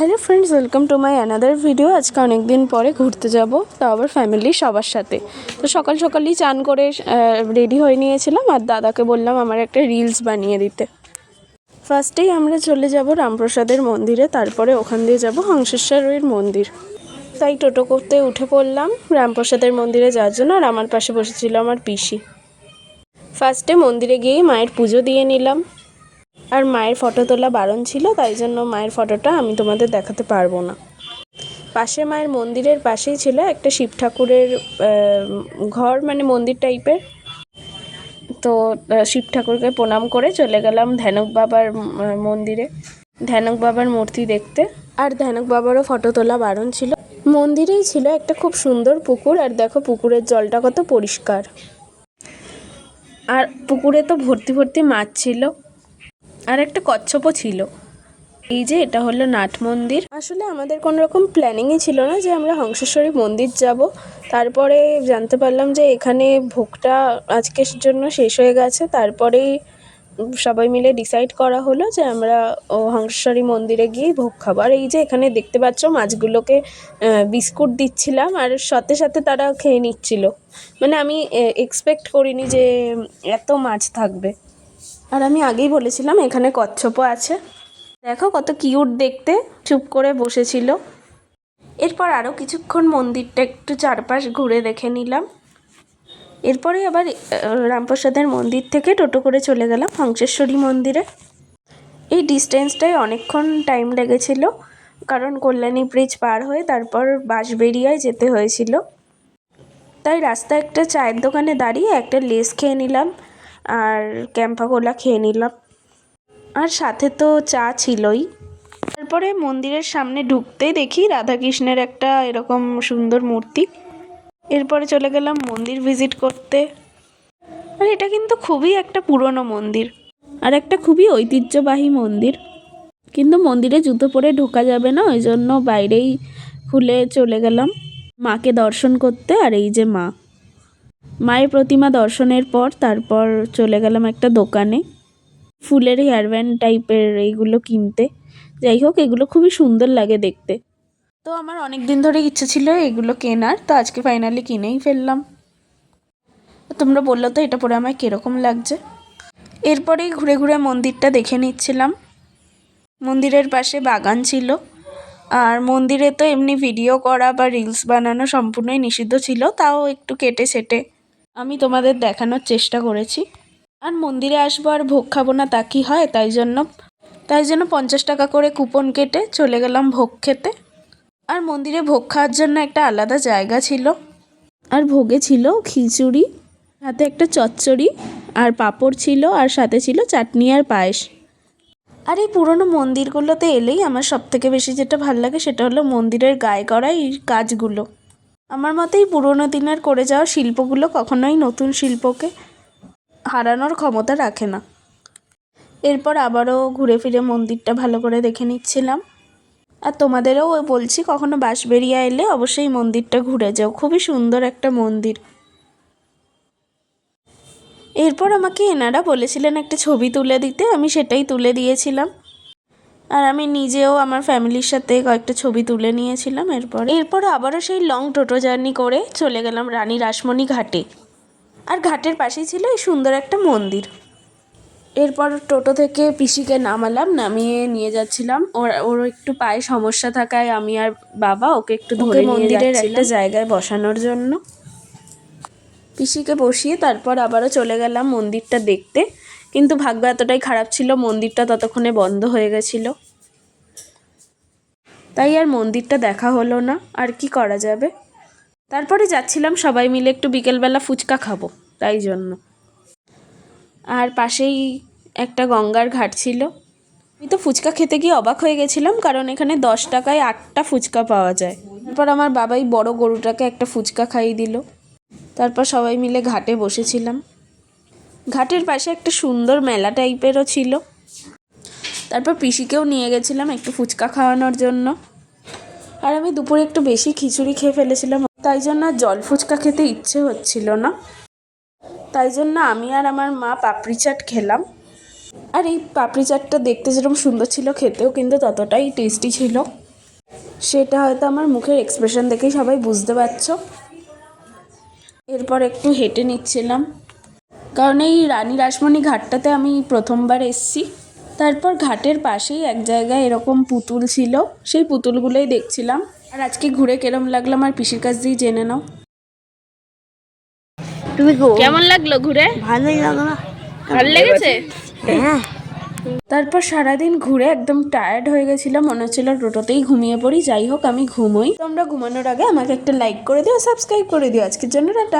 Hello friends, welcome to my another video. আজকে অনেক দিন পরে ঘুরতে যাব তাও আবার ফ্যামিলি সবার সাথে। তো সকাল সকালই চান করে রেডি হয়ে নিয়েছিলাম, আর দাদাকে বললাম আমার একটা রিলস বানিয়ে দিতে। ফার্স্টেই আমরা চলে যাব রামপ্রসাদের মন্দিরে, তারপরে ওখান দিয়ে যাব হংসেশ্বরের মন্দির। তাই টোটো করতে উঠে পড়লাম রামপ্রসাদের মন্দিরে যাওয়ার জন্য, আর আমার পাশে বসেছিল আমার পিসি। ফার্স্টে মন্দিরে গিয়েই মায়ের পুজো দিয়ে নিলাম। আর মায়ের ফটো তোলা বারণ ছিল, তাই জন্য মায়ের ফটোটা আমি তোমাদের দেখাতে পারব না। পাশে মায়ের মন্দিরের পাশেই ছিল একটা শিব ঠাকুরের ঘর মানে মন্দির টাইপের। তো শিব ঠাকুরকে প্রণাম করে চলে গেলাম ধ্যানক বাবার মন্দিরে। ধ্যানক বাবার মূর্তি দেখতে। আর ধ্যানক বাবারও ফটো তোলা বারণ ছিল। মন্দিরেই ছিল একটা খুব সুন্দর পুকুর, আর দেখো পুকুরের জলটা কত পরিষ্কার। আর পুকুরে তো ভর্তি ভর্তি মাছ ছিল। আর একটা কচ্ছপও ছিল। এই যে এটা হলো নাট মন্দির। আসলে আমাদের কোনো রকম প্ল্যানিংই ছিল না যে আমরা হংসেশ্বরী মন্দির যাব। তারপরে জানতে পারলাম যে এখানে ভোগটা আজকের জন্য শেষ হয়ে গেছে। তারপরেই সবাই মিলে ডিসাইড করা হলো যে আমরা ও হংসেশ্বরী মন্দিরে গিয়ে ভোগ খাব। আর এই যে এখানে দেখতে পাচ্ছ মাছগুলোকে বিস্কুট দিচ্ছিলাম আর সাথে সাথে তারা খেয়ে নিচ্ছিল। মানে আমি এক্সপেক্ট করিনি যে এত মাছ থাকবে। আর আমি আগেই বলেছিলাম, এখানে কচ্ছপও আছে। দেখো কত কিউট দেখতে, চুপ করে বসেছিল। এরপর আরও কিছুক্ষণ মন্দিরটা একটু চারপাশ ঘুরে দেখে নিলাম। এরপরে আবার রামপ্রসাদের মন্দির থেকে টোটো করে চলে গেলাম হংসেশ্বরী মন্দিরে। এই ডিস্টেন্সটায় অনেকক্ষণ টাইম লেগেছিল, কারণ কল্যাণী ব্রিজ পার হয়ে তারপর বাঁশবেড়িয়ায় যেতে হয়েছিল। তাই রাস্তায় একটা চায়ের দোকানে দাঁড়িয়ে একটা লেস খেয়ে নিলাম। আর ক্যাম্পা কোলা খেয়ে নিলাম। আর সাথে তো চা ছিলই। তারপরে মন্দিরের সামনে ঢুকতেই দেখি রাধাকৃষ্ণের একটা এরকম সুন্দর মূর্তি। এরপরে চলে গেলাম মন্দির ভিজিট করতে। আর এটা কিন্তু খুবই একটা পুরনো মন্দির। আর একটা খুবই ঐতিহ্যবাহী মন্দির। কিন্তু মন্দিরে জুতো পরে ঢোকা যাবে না, ওই জন্য বাইরেই খুলে চলে গেলাম। মাকে দর্শন করতে আর এই যে মা। মায়ের প্রতিমা দর্শনের পর তারপর চলে গেলাম একটা দোকানে। ফুলের হেয়ার ব্যান্ড টাইপের এইগুলো কিনতে। যাই হোক, এগুলো খুবই সুন্দর লাগে দেখতে। তো আমার অনেক দিন ধরে ইচ্ছে ছিল এগুলো কেনার, তো আজকে ফাইনালি কিনেই ফেললাম। তোমরা বলল তো এটা পরে আমায় কীরকম লাগছে। এরপরেই ঘুরে ঘুরে মন্দিরটা দেখে নিচ্ছিলাম। মন্দিরের পাশে বাগান ছিল। আর মন্দিরে তো এমনি ভিডিও করা বা রিলস বানানো সম্পূর্ণই নিষিদ্ধ ছিল, তাও একটু কেটে সেটে। আমি তোমাদের দেখানোর চেষ্টা করেছি। আর মন্দিরে আসব আর ভোগ খাব না তা কি হয়? তাই জন্য তাই জন্য পঞ্চাশ টাকা করে কুপন কেটে চলে গেলাম ভোগ খেতে। আর মন্দিরে ভোগ খাওয়ার জন্য একটা আলাদা জায়গা ছিল। আর ভোগে ছিল খিচুড়ি, সাথে একটা চচ্চড়ি, আর পাঁপড় ছিল, আর সাথে ছিল চাটনি আর পায়েস। আর এই পুরনো মন্দিরগুলোতে এলেই আমার সব থেকে বেশি যেটা ভালো লাগে সেটা হলো মন্দিরের গায়ে করা এই কাজগুলো আমার মতে এই পুরোনো দিনের করে যাওয়া শিল্পগুলো কখনোই নতুন শিল্পকে হারানোর ক্ষমতা রাখে না। এরপর আবারও ঘুরে ফিরে মন্দিরটা ভালো করে দেখে নিচ্ছিলাম। আর তোমাদেরও বলছি, কখনো বাঁশবেরিয়া এলে অবশ্যই মন্দিরটা ঘুরে যাও। খুবই সুন্দর একটা মন্দির। এরপর আমাকে এনারা বলেছিলেন একটা ছবি তুলে দিতে আমি সেটাই তুলে দিয়েছিলাম। আর আমি নিজেও আমার ফ্যামিলির সাথে কয়েকটা ছবি তুলে নিয়েছিলাম এরপর। এরপর আবারও সেই লং টোটো জার্নি করে চলে গেলাম রানী রাসমণি ঘাটে। আর ঘাটের পাশেই ছিল এই সুন্দর একটা মন্দির। এরপর টোটো থেকে পিসিকে নামালাম নামিয়ে নিয়ে যাচ্ছিলাম। ওর ওর একটু পায়ে সমস্যা থাকায় আমি আর বাবা ওকে একটু ধরে মন্দিরের একটা জায়গায় বসানোর জন্য। পিসিকে বসিয়ে তারপর আবারও চলে গেলাম মন্দিরটা দেখতে। কিন্তু ভাগ্য এতটাই খারাপ ছিল, মন্দিরটা ততক্ষণে বন্ধ হয়ে গেছিল। তাই আর মন্দিরটা দেখা হলো না, আর কি করা যাবে? তারপরে যাচ্ছিলাম সবাই মিলে একটু বিকেলবেলা ফুচকা খাব, তাই জন্য। আর পাশেই একটা গঙ্গার ঘাট ছিল। আমি তো ফুচকা খেতে গিয়ে অবাক হয়ে গেছিলাম, কারণ এখানে দশ টাকায় আটটা ফুচকা পাওয়া যায়। তারপর আমার বাবাই বড় গরুটাকে একটা ফুচকা খাইয়ে দিল। তারপর সবাই মিলে ঘাটে বসেছিলাম। ঘাটের পাশে একটা সুন্দর মেলা টাইপেরও ছিল। তারপর পিসিকেও নিয়ে গেছিলাম একটু ফুচকা খাওয়ানোর জন্য। আর আমি দুপুরে একটু বেশি খিচুড়ি খেয়ে ফেলেছিলাম। তাই জন্য জল ফুচকা খেতে ইচ্ছে হচ্ছিল না। তাই জন্য আমি আর আমার মা পাপড়ি চাট খেলাম। আর এই পাপড়ি চাটটা দেখতে যেরকম সুন্দর ছিল, খেতেও কিন্তু ততটাই টেস্টি ছিল। সেটা হয়তো আমার মুখের এক্সপ্রেশন দেখেই সবাই বুঝতে পারছ। এরপর একটু হেঁটে নিচ্ছিলাম। কারণ এই রানী রাসমণি ঘাটটাতে আমি প্রথমবার এসছি। তারপর ঘাটের পাশেই এক জায়গায় এরকম পুতুল ছিল সেই পুতুলগুলোই দেখছিলাম। আর আজকে ঘুরে কেরম লাগল আমার পিসির কাছ দিয়েই জেনে নাও। তুমি কেমন লাগল ঘুরে? ভালোই লাগল ভালো লেগেছে? হ্যাঁ। তারপর সারাদিন ঘুরে একদম টায়ার্ড হয়ে গেছিলাম মনে হচ্ছিল টোটোতেই ঘুমিয়ে পড়ি যাই হোক আমি ঘুমোই। তোমরা ঘুমানোর আগে আমাকে একটা লাইক করে দিও সাবস্ক্রাইব করে দিও। আজকের জন্য